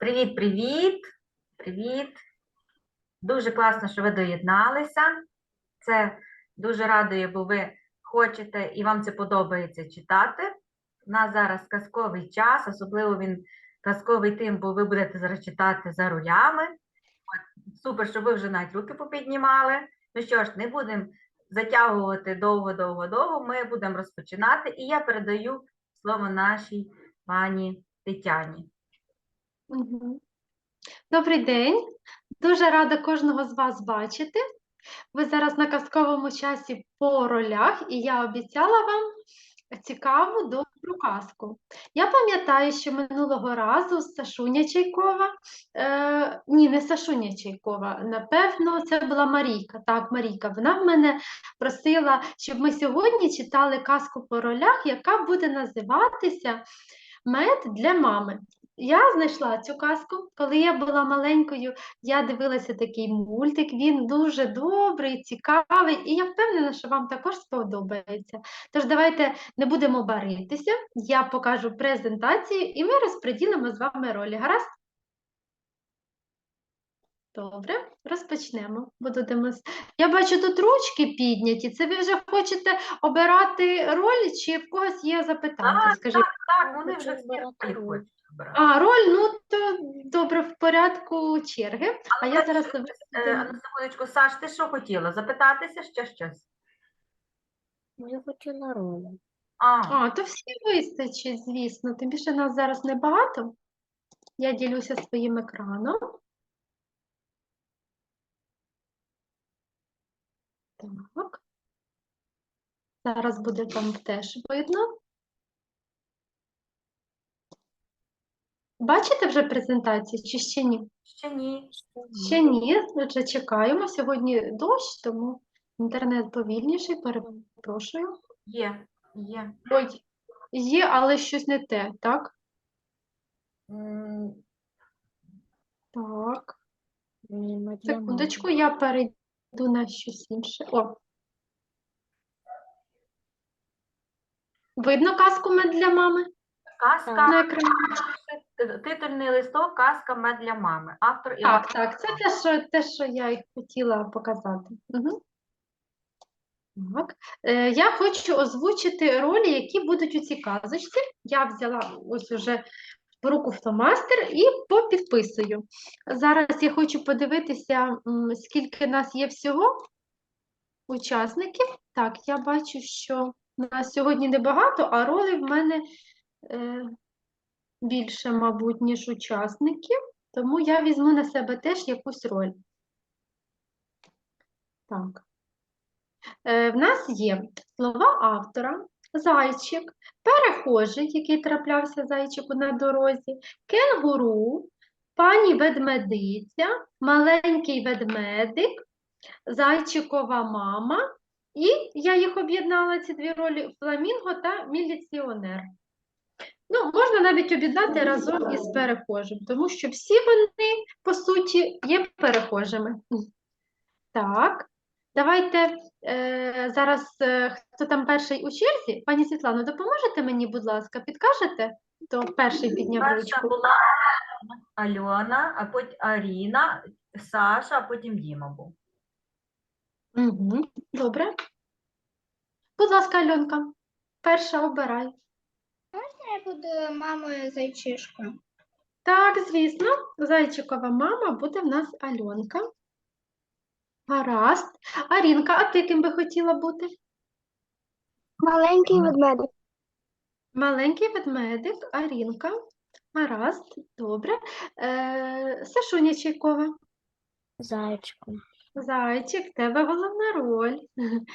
Привіт, привіт. Дуже класно, що ви доєдналися. Це дуже радує, бо ви хочете і вам це подобається читати. У нас зараз казковий час, особливо він казковий тим, бо ви будете зараз читати за ролями. От, Супер, що ви вже навіть руки попіднімали. Ну що ж, не будемо затягувати довго-довго-довго. Ми будемо розпочинати, і я передаю слово нашій пані Тетяні. Добрий день. Дуже рада кожного з вас бачити. Ви зараз на казковому часі по ролях, і я обіцяла вам цікаву добру казку. Я пам'ятаю, що минулого разу Сашуня Чайкова, е, ні, не Сашуня Чайкова, напевно, це була Марійка. Так, Марійка, вона в мене просила, щоб ми сьогодні читали казку по ролях, яка буде називатися Мед для мами. Я знайшла цю казку, коли я була маленькою, я дивилася такий мультик, він дуже добрий, цікавий, і я впевнена, що вам також сподобається. Tож давайте не будемо баритися, я покажу презентацію і ми розподілимо з вами ролі. Гаразд? Добре, розпочнемо. Будемо... Я бачу тут ручки підняті. Це ви вже хочете обирати роль, чи в когось є запитання? Так, Скажіть. Так, вони вже всі хочуть обирати. А, роль, ну то добре, в порядку черги. А я зараз Е, на секундочку, Саш, ти що хотіла? Запитатися ще щось? Я хотіла роль. А, А, то всі вистачить, звісно. Тим більше нас зараз небагато. Я ділюся своїм екраном. Так. Зараз буде там теж видно. Бачите вже презентацію чи ще ні? ще ні. Ще ні, вже чекаємо. Сьогодні дощ, тому інтернет повільніший, перепрошую. Є, є. Ой, є, але щось не те, так? М, Так, Ні, секундочку, я перейду на щось інше. О. Видно казку мед для мами Казка, на екрані? Титульний листок, казка мед для мами. Автор Так, так, це те, що, те, що я і хотіла показати. Угу. Так. Е, я хочу озвучити ролі, які будуть у цій казочці. Я взяла ось уже в руку фломастер і попідписую. Зараз я хочу подивитися, скільки нас є всього учасників. Так, я бачу, що нас сьогодні небагато, а ролей в мене е, більше, мабуть, ніж учасників. Тому я візьму на себе теж якусь роль. Так. Е, в нас є слова автора, зайчик, перехожий, який траплявся зайчику на дорозі, кенгуру, пані ведмедиця, маленький ведмедик, зайчикова мама, і я їх об'єднала ці дві ролі фламінго та міліціонер. Ну, можна навіть об'єднати разом із перехожим, тому що всі вони, по суті, є перехожими. Так, давайте е, зараз е, хто там перший у черзі? Пані Світлано, допоможете мені, будь ласка, підкажете? Хто перший підняв Перша ручку? була Альона, а потім Аріна, Саша, а потім Діма був. Угу, добре. Будь ласка, Альонка, перша обирай. Я буду мамою зайчишка. Так, звісно, зайчикова мама буде в нас Альонка. Гаразд. Арінка, а ти ким би хотіла бути? Маленький ведмедик. Маленький ведмедик, Арінка. Гаразд, добре. Е, Сашуня Чайкова. Зайчиком. Зайчик, в тебе головна роль.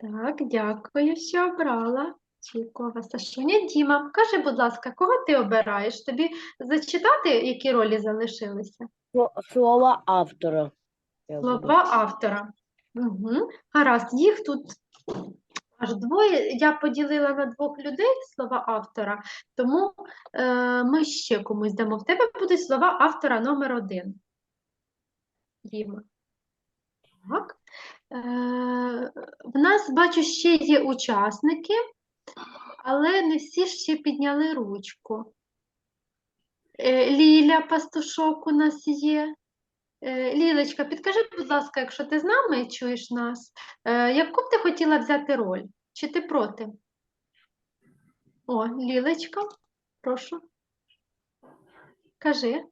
Так, дякую, що обрала. Чайкова, Сашуня, Діма, кажи, будь ласка, кого ти обираєш? Тобі зачитати, які ролі залишилися? Слова автора. Слова автора. Угу. Гаразд, їх тут аж двоє. Я поділила на двох людей слова автора, тому е, ми ще комусь дамо. В тебе будуть слова автора номер один. Діма. Так. Е, в нас, бачу, ще є учасники, але не всі ще підняли ручку. Е, Ліля Пастушок у нас є. Е, Лілечка, підкажи, будь ласка, якщо ти з нами і чуєш нас, е, яку б ти хотіла взяти роль? Чи ти проти? О, Лілечка, прошу. Кажи.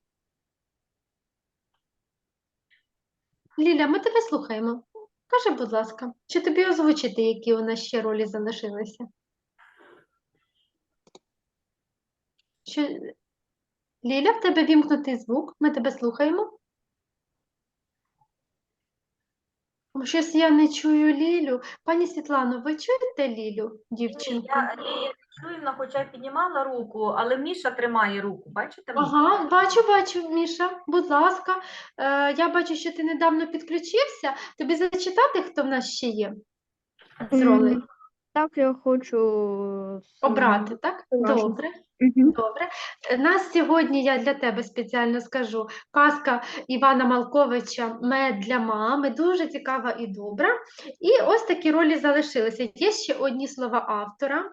Ліля, ми тебе слухаємо. Кажи, будь ласка, чи тобі озвучити, які у нас ще ролі залишилися? Що... Ліля, в тебе вімкнутий звук, ми тебе слухаємо. Щось я не чую Лілю. Пані Світлано, ви чуєте Лілю, дівчинку? Я не чую, вона хоча піднімала руку, але Міша тримає руку. Бачите? Ага, бачу, бачу, Міша, будь ласка. Е, я бачу, що ти недавно підключився. Тобі зачитати, хто в нас ще є з ролей? Так, я хочу. Обрати, так? Добре. Мгм. Добре. Е, Нас сьогодні я для тебе спеціально скажу. Казка Івана Малковича Мед для мами. Дуже цікава і добра. І ось такі ролі залишилися. Є ще одні слова автора.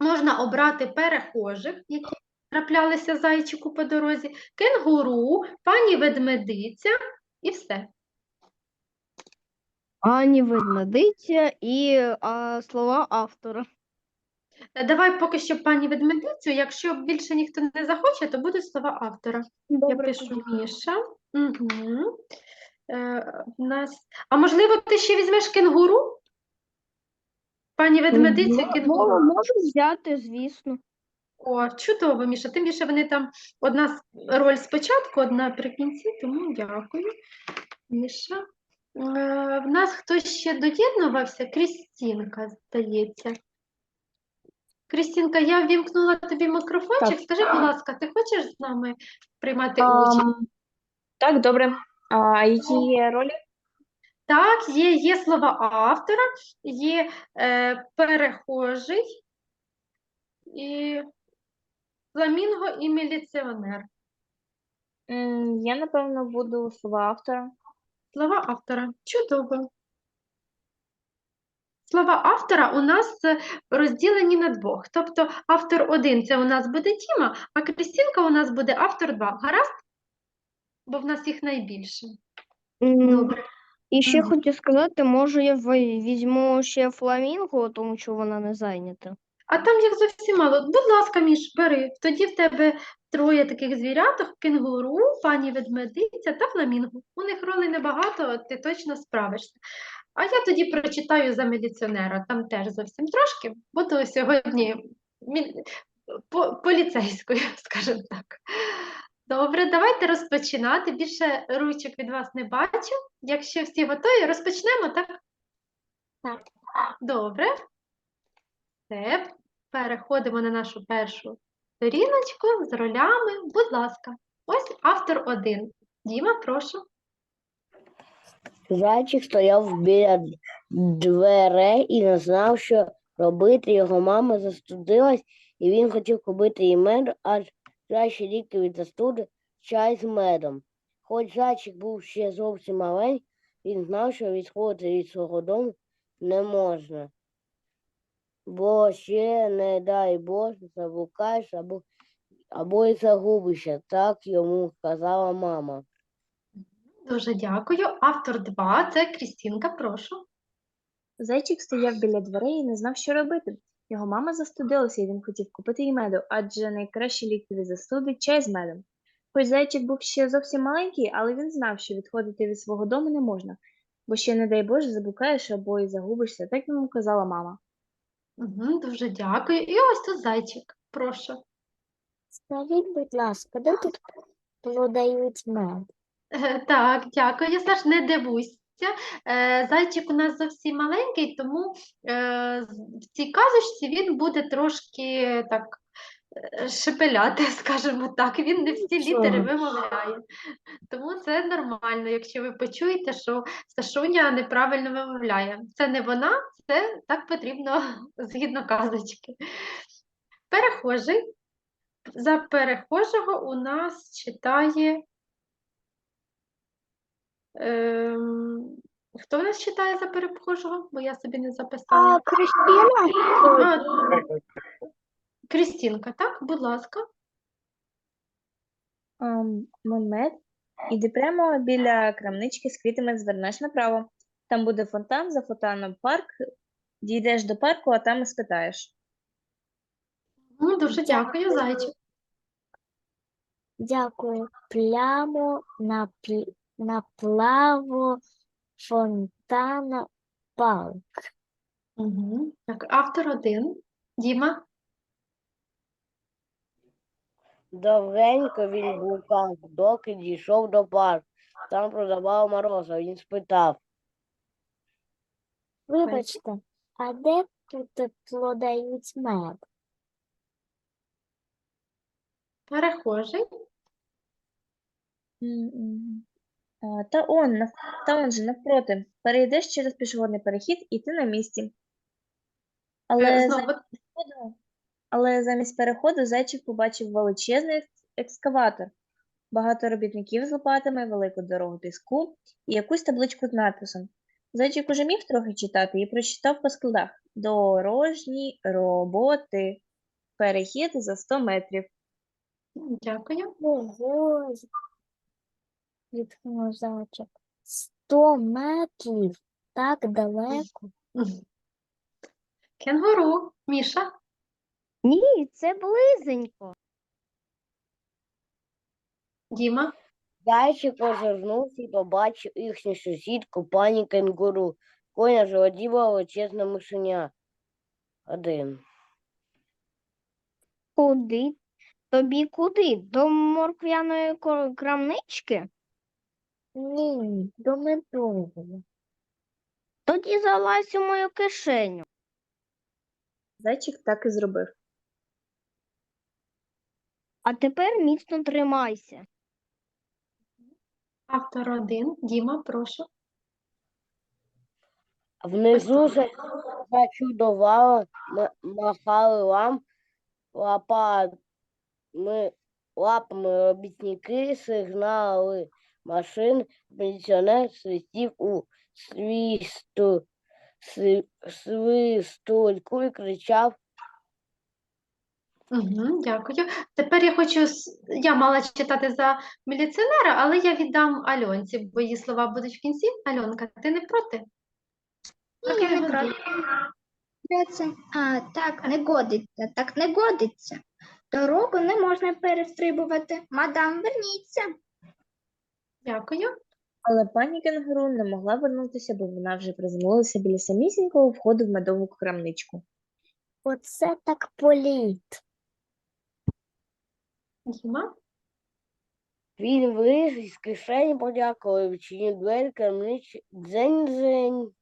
Можна обрати перехожих, які траплялися зайчику по дорозі, кенгуру, пані ведмедиця і все. Ані ведмедиця і а, слова автора. Е, Давай поки що пані ведмедицю. Якщо більше ніхто не захоче, то будуть слова автора. Я Добре, пишу Міша. Угу. Е, в нас... А можливо, ти ще візьмеш кенгуру? Пані ведмедицю, кенгуру. Можу взяти, звісно. О, чудово, Міша. Тим більше вони там одна роль спочатку, одна при кінці, тому дякую. Міша. Е, в нас хтось ще доєднувався? Крістінка, здається. Крістінка, я ввімкнула тобі мікрофончик. Так. Скажи, будь ласка, ти хочеш з нами приймати Ам, участь? Так, добре. А є ролі? Так, є, є слова автора, є е, перехожий, і фламінго і міліціонер. Я, напевно, буду слова автора. Слова автора. Чудово. Слова автора у нас е, розділені на двох. Тобто автор один це у нас буде Тіма, а Крістінка у нас буде автор два. Гаразд? Бо в нас їх найбільше. Mm. Добре. І ще mm. хотів сказати, може я візьму ще фламінго, тому що вона не зайнята. А там їх зовсім мало. Будь ласка, Міш, бери. Тоді в тебе троє таких звіряток: кенгуру, пані ведмедиця та фламінго. У них ролей небагато, ти точно справишся. А я тоді прочитаю за міліціонера, там теж зовсім трошки. Буду сьогодні мі- по- поліцейською, скажімо так. Добре, давайте розпочинати. Більше ручок від вас не бачу. Якщо всі готові, розпочнемо, так? Так. Добре. Все, переходимо на нашу першу сторіночку з ролями. Будь ласка, ось автор один. Діма, прошу. Зайчик стояв біля дверей і не знав, що робити. Його мама застудилась, і він хотів купити їй мед, аж краще ліки від застуди чай з медом. Хоч зайчик був ще зовсім маленький, він знав, що відходити від свого дому не можна. Бо ще, не дай Боже, заблукаєш або, або й загубишся, так йому сказала мама. Дуже дякую. Автор 2 це Крістінка, прошу. Зайчик стояв біля дверей і не знав, що робити. Його мама застудилася, і він хотів купити їй меду, адже найкращі ліки від застуди чай з медом. Хоч зайчик був ще зовсім маленький, але він знав, що відходити від свого дому не можна, бо ще, не дай Боже, заблукаєш або й загубишся, так йому казала мама. Угу, дуже дякую. І ось тут зайчик, прошу. Скажіть, будь ласка, де тут продають мед? Е, Так, дякую, Саш, не дивуйся. Е, Зайчик у нас зовсім маленький, тому е, в цій казочці він буде трошки так шепеляти, скажімо так. Він не всі літери вимовляє. Тому це нормально, якщо ви почуєте, що Сашуня неправильно вимовляє. Це не вона, це так потрібно згідно казочки. Перехожий. За перехожого у нас читає. Ем, хто в нас читає за перехожого? Бо я собі не записала. Кристина? А, Крістінка, так? Будь ласка. ем, момент, іди прямо біля крамнички з квітами звернеш направо. Там буде фонтан, за фонтаном парк. Дійдеш до парку, а там і спитаєш. Ну, дуже дякую, зайчик. Дякую. Плямо на, пл- на плаво фонтана пал. Угу. Так, автор один. Діма. Довгенько він блукав, доки дійшов до парку. Там продавав морозиво. Він спитав, Вибачте, а де тут продають мед? Перехожий. Та он, нав- та он же навпроти. Перейдеш через пішохідний перехід, і ти на місці. Але, Е, Знову переходу- але замість переходу зайчик побачив величезний екс- екскаватор, багато робітників з лопатами, велику дорогу піску і якусь табличку з надписом. Зайчик уже міг трохи читати і прочитав по складах Дорожні роботи. Перехід за 100 метрів. дякую. Ого, з- зайчик. Сто метрів так далеко. Кенгуру. Міша. Ні, це близенько. Діма. Зайчик озирнувся і побачив їхню сусідку, пані кенгуру. Коня животі величезне мишеня. Один. Куди? Тобі куди? До морквяної крамнички? Ні, до медового. Тоді залазь у мою кишеню. Зайчик так і зробив. А тепер міцно тримайся. Автор один. Діма, прошу. Внизу за- зачудувало, м- махали лам, лапами, лапами робітники, сигнали машин, пенсіонер свистів у свисту, сви- свистульку і кричав Угу, дякую. Тепер я хочу, с- я мала читати за міліціонера, але я віддам Альонці, бо її слова будуть в кінці. Альонка, ти не проти? Ні, я не проти. Це, а, так не годиться, так не годиться. Дорогу не можна перестрибувати. Мадам, верніться. Дякую. Але пані кенгуру не могла вернутися, бо вона вже приземлилася біля самісінького входу в медову крамничку. Оце так політ. Він виліз із кишені, подякував, відчинив двері, крамнич дзень-дзень.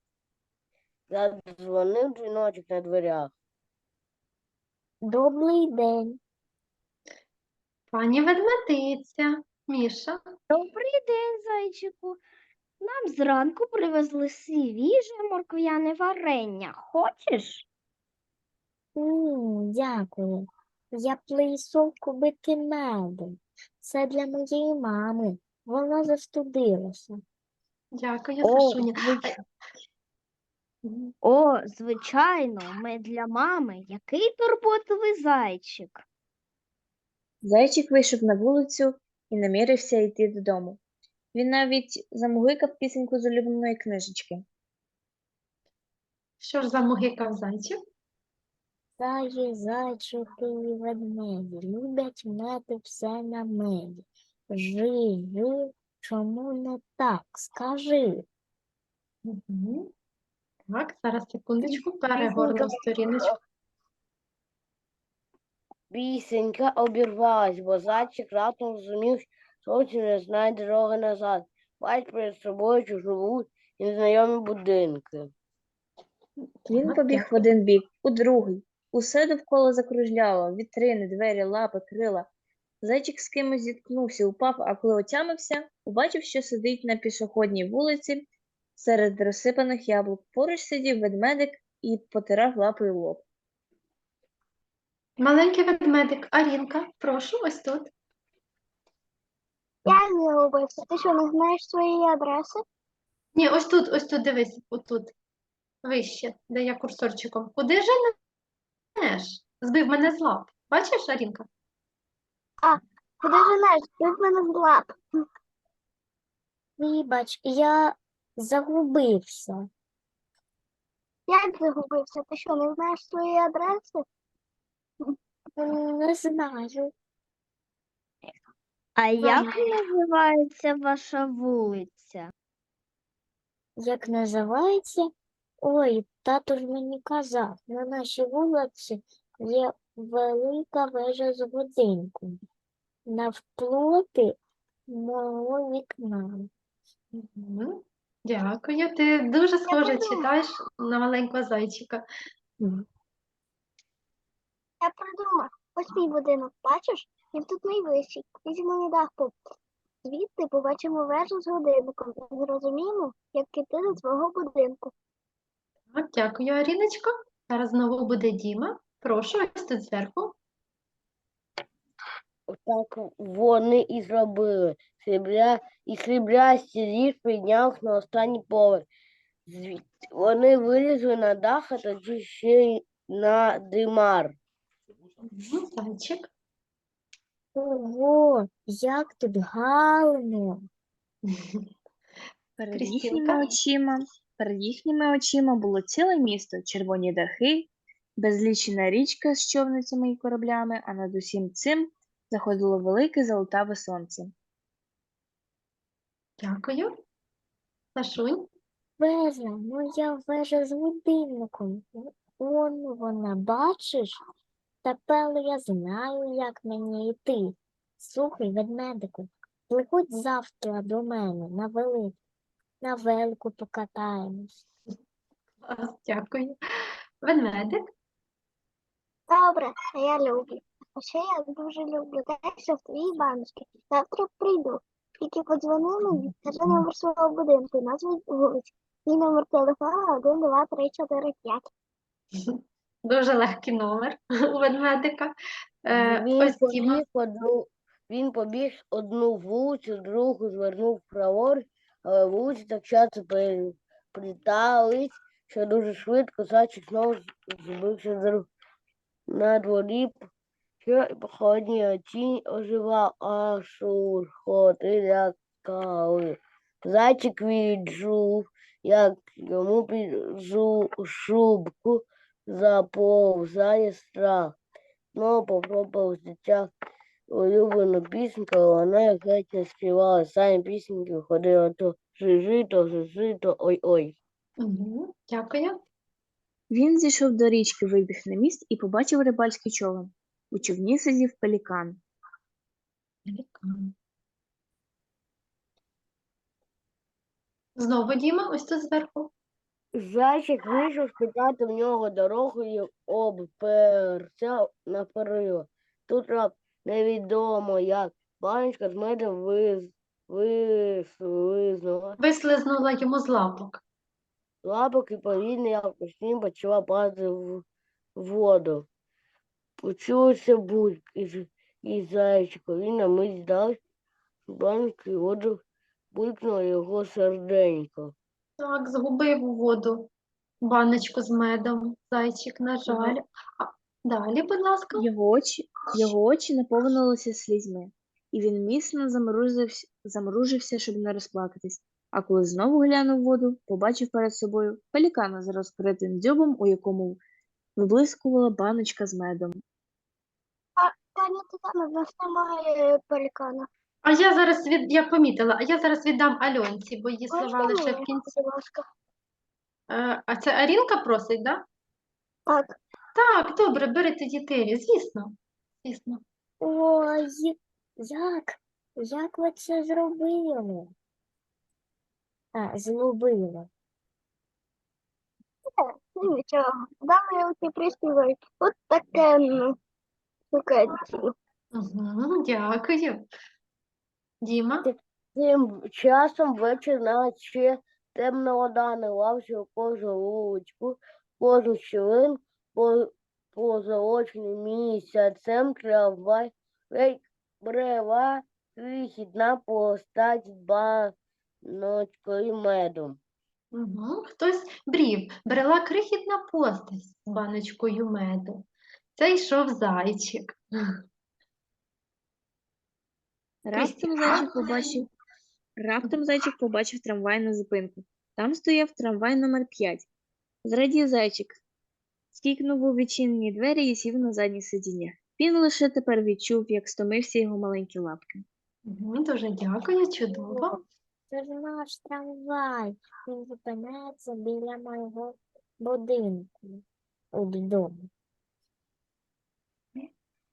Задзвонив дзвіночок на дверях. Добрий день. Пані ведмедиця. Міша. Добрий день, зайчику. Нам зранку привезли свіже морквяне варення. Хочеш? Ні, дякую. Я прийшов купити меду. Це для моєї мами. Вона застудилася. Дякую, О, Сашуня. О, звичайно, ми для мами. Який турботливий зайчик. Зайчик вийшов на вулицю і намірився йти додому. Він навіть замугикав пісеньку з улюбленої книжечки. Що ж за мугикав зайчик? Зайчики, зайчики і ведмеді люблять мати все на меді. Жи, жи, чому не так? Скажи. Так, зараз секундочку, перегорну сторіночку. Пісенька обірвалась, бо зайчик раптом зрозумів, що зовсім не знає дороги назад. Бачить перед собою чужу і незнайомі будинки. Він побіг в один бік, у другий. Усе довкола закружляло, вітрини, двері, лапи, крила. Зайчик з кимось зіткнувся, упав, а коли отямився, побачив, що сидить на пішохідній вулиці серед розсипаних яблук. Поруч сидів ведмедик і потирав лапою лоб. Маленький ведмедик, Арінка, прошу, ось тут. Я не убився. Ти що, не знаєш своєї адреси? Ні, ось тут, ось тут, дивись, отут. Вище, де я курсорчиком. Куди женеш? Збив мене з лап. Бачиш, Арінка? Куди женеш? Ти в мене з лап. Вибач, я загубився. Як загубився? Ти що, не знаєш своєї адреси? Не знаю. А як називається ваша вулиця? Як називається? Ой, тато ж мені казав, на нашій вулиці є велика вежа з годинком. Навпроти мого вікна. Мгм. Дякую. Ти дуже схоже читаєш на маленького зайчика. Я придумав. Ось мій будинок, бачиш? Він тут найвищий. Візьмо на дах по. Звідти побачимо вежу з годинником і зрозуміємо, як іти до свого будинку. Так, дякую, Аріночко. Зараз знову буде Діма. Прошу, ось тут зверху. Так вони і зробили. Срібля... І сріблясті ліж підняв на останній поверх. Вони вилізли на дах, а тоді ще й на димар. Ого, як тут гарно. Перед Крістінка. їхніми очима, перед їхніми очима було ціле місто, червоні дахи, безлічена річка з човницями і кораблями, а над усім цим заходило велике золотаве сонце. Дякую. Сашунь. Вежа, моя вежа з годинником. Он вона, бачиш? Тепер я знаю, як мені йти. Слухай, ведмедику, приходь завтра до мене на велику, на велику покатаємось. Клас, Дякую. Ведмедик. Добре, я люблю. А ще я дуже люблю те, в твоїй баночці. Завтра прийду. Тільки подзвони мені, скажи номер свого будинку, назву вулиці. Мій номер телефону 1, 2, 3, 4, 5. Дуже легкий номер у ведмедика. Е, Він ось побіг одну, він побіг одну вулицю, другу звернув праворуч, вулиці так часто переплітались, що дуже швидко зайчик знову збився. На дворі що по холодній тінь оживав, а шурхоти лякали. Зайчик відчув, як йому під шубку заповзає страх. Знову попробував життя улюблену пісеньку, але вона як геть не співала. Самі пісеньки ходили то жижи, то жижи, то ой-ой. Дякую. Він зійшов до річки, вибіг на міст і побачив рибальський човен. У човні сидів пелікан. Пелікан. Знову Діма, ось тут зверху. Зайчик вийшов спитати в нього дорогу і обперся на перила. Тут рап невідомо як. Баночка з медом виз... вислизнула. Вислизнула йому з лапок. Лапок і повільно, як почнім почала падати в воду. Почулося бульк із, із зайчика. Він на мить здав банку і воду булькнуло його серденько. Так, згубив воду баночку з медом. Зайчик, на жаль. Далі, будь ласка. Його очі, його очі наповнилися слізьми, і він міцно замружився, замружився, щоб не розплакатись. А коли знову глянув воду, побачив перед собою пелікана з розкритим дзьобом, у якому виблискувала баночка з медом. Пані Тетяна, в нас немає пелікана. А я зараз від... я помітила, а я зараз віддам Альонці, бо її слова лише в кінці. будь ласка? Е, а це Арінка просить, так? Да? Так. Так, добре, бери тоді Тері, звісно. Звісно. Ой, як? Як ви це зробили? А, зробили. Ну, нічого. Далі оці приспівають. От таке, ну, шукається. Угу, дякую. Діма. Тим часом вечір наче темна вода ливався у кожну вуличку, кожну щілин, по, місяцем трамвай, ледь брела крихітна постать з баночкою медом. Угу. Хтось брів, брела крихітна постать з баночкою меду. Це йшов зайчик. Раптом зайчик побачив, раптом зайчик побачив трамвайну зупинку. Там стояв трамвай номер 5. Зрадів зайчик, скікнув у відчинені двері і сів на заднє сидіння. Він лише тепер відчув, як стомився його маленькі лапки. Мгм, Дуже дякую, чудово. Це ж наш трамвай. Він зупиняється біля моєго будинку. Додому.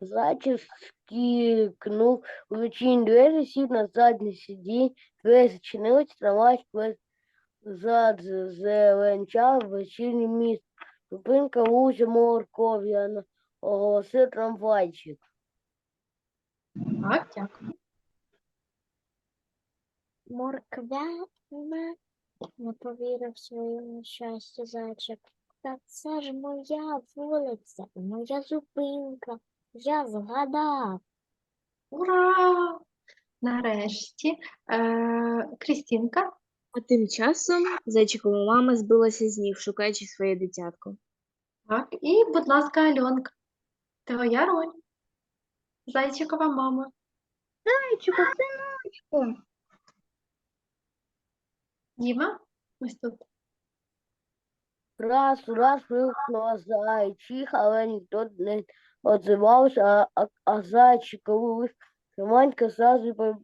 Зайчик скікнув у відчинені двері, сів на заднє сидіння, двері зачинились, трамвай зазеленчав вечірнє місто. Зупинка вулиця Морков'яна, оголосив трамвайчик. Так, дякую. Морквяна не повірив своєму щастю зайчик. Та це ж моя вулиця, моя зупинка. Я згадав. Ура! Нарешті. Е, Крістінка. А тим часом зайчикова мама збилася з ніг, шукаючи своє дитятко. Так, і, будь ласка, Альонка. Твоя роль. Зайчикова мама. Зайчику, синочку. Діма, ось тут. Раз, раз вигукнула зайчих, але ніхто не оdzивався, а, а, а зайчик, коли Романька зразу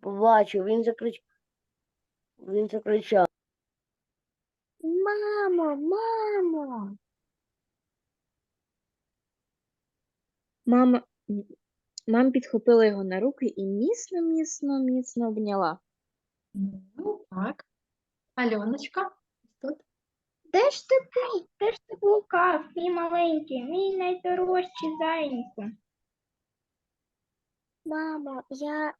побачив, він закричав. Він закричав. Мамо, мамо. Мама, м, мама підхопила його на руки і міцно, міцно, міцно обняла. Мгм, Так. Альоночка, тут. Де ж ти був? Де ж ти блукав, мій маленький, мій найдорожчий зайнику? Мамо, я,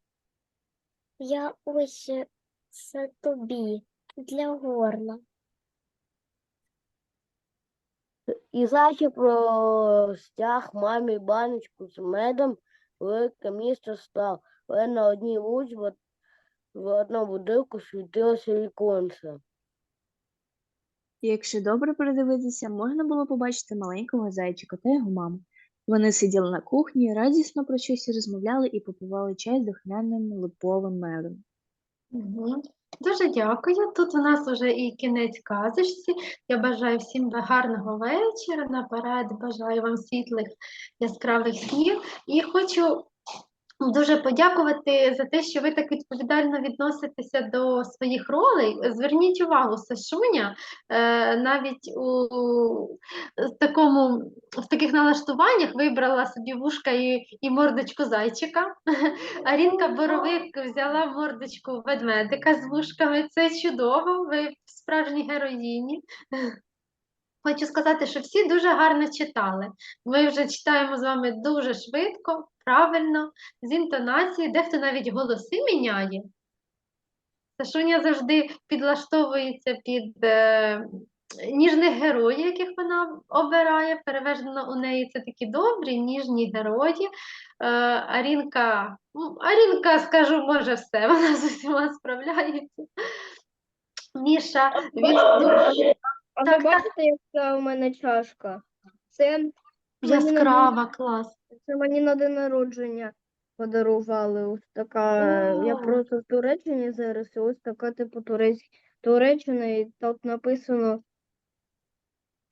я ось е, це тобі для горла. І зайчик простяг мамі баночку з медом, велике місто став, але на одній вулиці в, в одному будинку світилося віконце. Якщо добре придивитися, можна було побачити маленького зайчика та його маму. Вони сиділи на кухні, радісно про щось розмовляли і попивали чай з духмяним липовим медом. Дуже дякую. Тут у нас вже і кінець казочці. Я бажаю всім гарного вечора. Наперед бажаю вам світлих яскравих снів. І хочу дуже подякувати за те, що ви так відповідально відноситеся до своїх ролей. Зверніть увагу, Сашуня е, навіть у такому, в таких налаштуваннях вибрала собі вушка і, і мордочку зайчика. Арінка Боровик взяла мордочку ведмедика з вушками. Це чудово, ви справжні героїні. Хочу сказати, що всі дуже гарно читали. Ми вже читаємо з вами дуже швидко, правильно, з інтонацією, дехто навіть голоси міняє. Сашуня завжди підлаштовується під е, ніжних героїв, яких вона обирає. Переважно у неї це такі добрі, ніжні герої. Е, Арінка, ну, Арінка, скажу, може все, вона з усіма справляється. Міша, він дуже А Так, ви так. бачите, яка у мене чашка? Це мені на день- яскрава, клас. Це мені на день народження подарували. Ось така. е, Я О. просто в Туреччині зараз, і ось така, типу, турець... Туреччина, і тут написано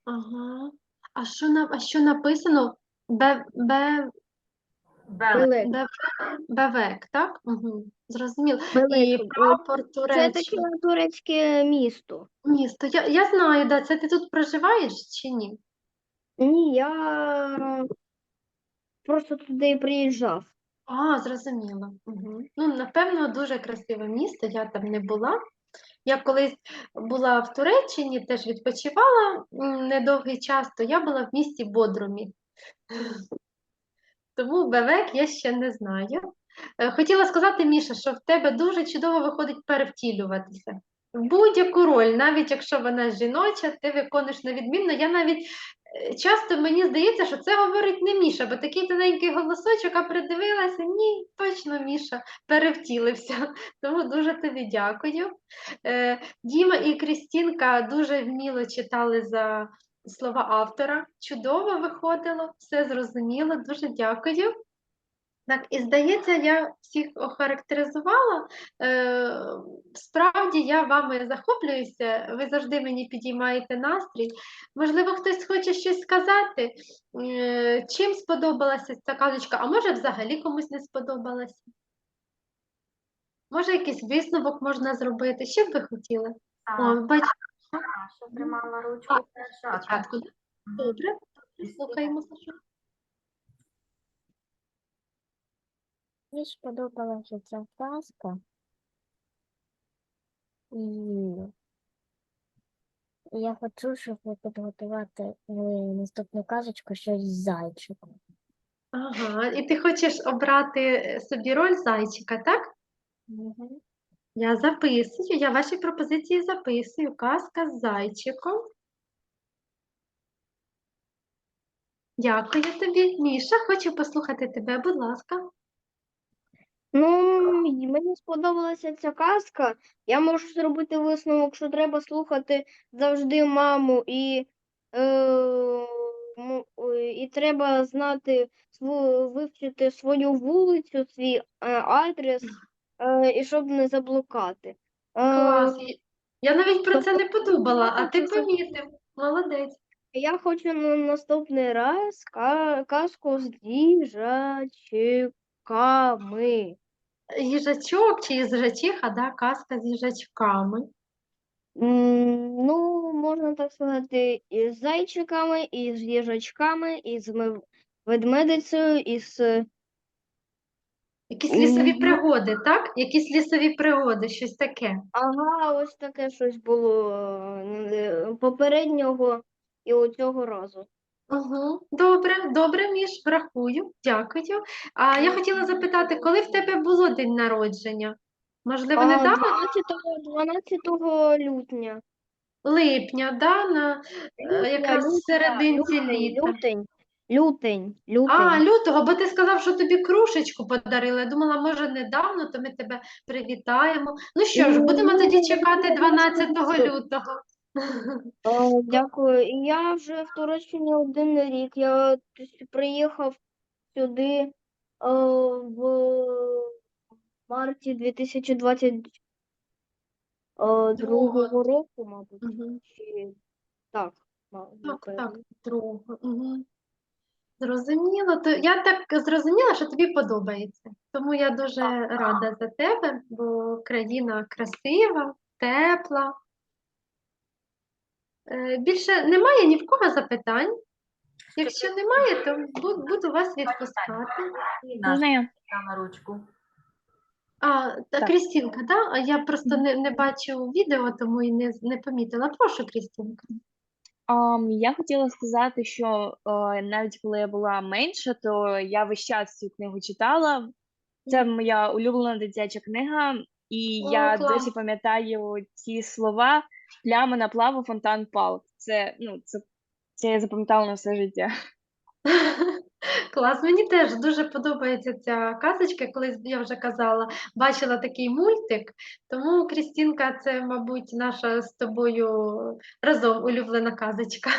Ага. А що, на, а що написано? Бе, бе, Белек. бе, бевек, так? Угу. Зрозуміло. І Белек. прапор Це таке Туреччини. турецьке місто. Місто. Я, я знаю, да. Це ти тут проживаєш чи ні? Ні, я просто туди приїжджав. А, зрозуміло. Угу. Ну, напевно, дуже красиве місто, я там не була. Я колись була в Туреччині, теж відпочивала м, недовгий час, то я була в місті Бодрумі. Тому Бевек я ще не знаю. Е, Хотіла сказати, Міша, що в тебе дуже чудово виходить перевтілюватися. Будь-яку роль, навіть якщо вона жіноча, ти виконуєш на відмінно. Я навіть е, часто мені здається, що це говорить не Міша, бо такий тоненький голосочок, а придивилася, ні, точно Міша перевтілився. Тому дуже тобі дякую. Е, Діма і Крістінка дуже вміло читали за слова автора. Чудово виходило, все зрозуміло, дуже дякую. Так, і здається, я всіх охарактеризувала. Е, справді я вами захоплююся, ви завжди мені підіймаєте настрій. Можливо, хтось хоче щось сказати, е, чим сподобалася ця казочка, а може взагалі комусь не сподобалася? Може, якийсь висновок можна зробити? Що б ви хотіли? О, Так, бач, Саша тримала ручку а. Добре, слухаємо, Саша. Мені сподобалася ця казка. І я хочу, щоб ви підготувати наступну казочку щось з зайчиком. Ага, і ти хочеш обрати собі роль зайчика, так? Мгм. Я записую, я ваші пропозиції записую. Казка з зайчиком. Дякую тобі. Міша, хочу послухати тебе, будь ласка. Ну, мені сподобалася ця казка. Я можу зробити висновок, що треба слухати завжди маму і, е, е, і треба знати, вивчити свою вулицю, свій е, адрес, е, і щоб не заблукати. Е, Клас. Я навіть про це не подумала, а ти помітив. Молодець. Я хочу на наступний раз казку з їжачками. Їжачок чи їжачиха, да? Казка з їжачками. М, Ну, можна так сказати, і з зайчиками, і з їжачками, і з ведмедицею, і з Якісь лісові Мгм. пригоди, так? Якісь лісові пригоди, щось таке. ага, ось таке щось було е, попереднього і оцього разу. Угу. Добре, добре, Міш, врахую, дякую. А я хотіла запитати, коли в тебе було день народження? Можливо, А, недавно? 12, 12 лютня. Липня, да? На, е, Лютня, якраз в серединці лютень, літа. лютень, лютень, А, лютого, бо ти сказав, що тобі кружечку подарили. Я думала, може, недавно, то ми тебе привітаємо. Ну що ж, Ну, будемо тоді ну, чекати ну, 12 ну, лютого. А, Дякую. І я вже в Туреччині один рік. Я тось приїхав сюди е, в марті 2022 Другого. року, мабуть. Мгм. Чи... Так, ма- Так, напевно. так, другого. Угу. Зрозуміло. То я так зрозуміла, що тобі подобається. Тому я дуже рада за тебе, бо країна красива, тепла. Е, Більше немає ні в кого запитань. Якщо немає, то бу- буду вас відпускати. Інна я? тримала ручку. А, та Так. Крістінка, да? А я просто не, не бачу відео, тому і не, не помітила. Прошу, Крістінка. Ам, я хотіла сказати, що е, навіть коли я була менша, то я весь час цю книгу читала. Це моя улюблена дитяча книга, і О, я клас. досі пам'ятаю ті слова пляма на плаву, фонтан пал. Це, ну, це, це я запам'ятала на все життя. Клас, мені теж дуже подобається ця казочка, колись я вже казала, бачила такий мультик, тому Крістінка, це, мабуть, наша з тобою разом улюблена казочка.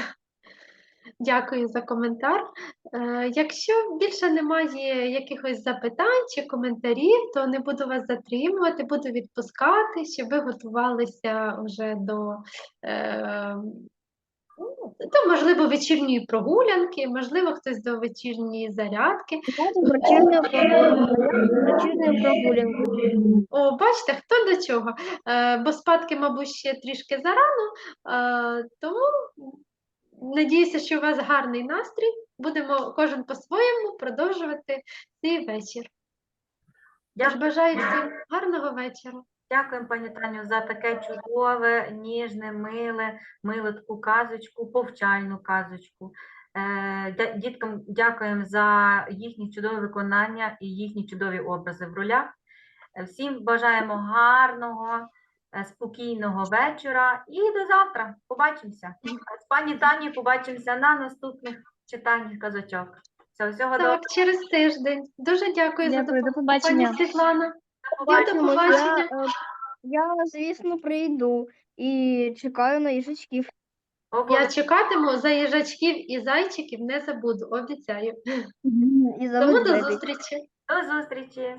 Дякую за коментар. Е, Якщо більше немає якихось запитань чи коментарів, то не буду вас затримувати, буду відпускати, щоб ви готувалися вже до, е, ну, до можливо, вечірньої прогулянки, можливо, хтось до вечірньої зарядки. Вечірньої прогулянки. О, бачите, хто до чого? Е, бо спадки, мабуть, ще трішки зарано, е, тому надіюся, що у вас гарний настрій. Будемо кожен по-своєму продовжувати цей вечір. Я ж бажаю всім гарного вечора. Дякуємо, пані Таню, за таке чудове, ніжне, миле, милу таку казочку, повчальну казочку. Е, Діткам дякуємо за їхнє чудове виконання і їхні чудові образи в ролях. Всім бажаємо гарного, спокійного вечора і до завтра. Побачимося. З пані Тані побачимося на наступних читаннях казочок. Всього, всього доброго. Так, через тиждень. Дуже дякую за Дякую, до допомогу, пані побачення. Світлана. До Побачимось. Я, е, я, звісно, прийду і чекаю на їжачків. Я Обов'язково. чекатиму за їжачків і зайчиків, не забуду, обіцяю. І Тому до зустрічі. До зустрічі!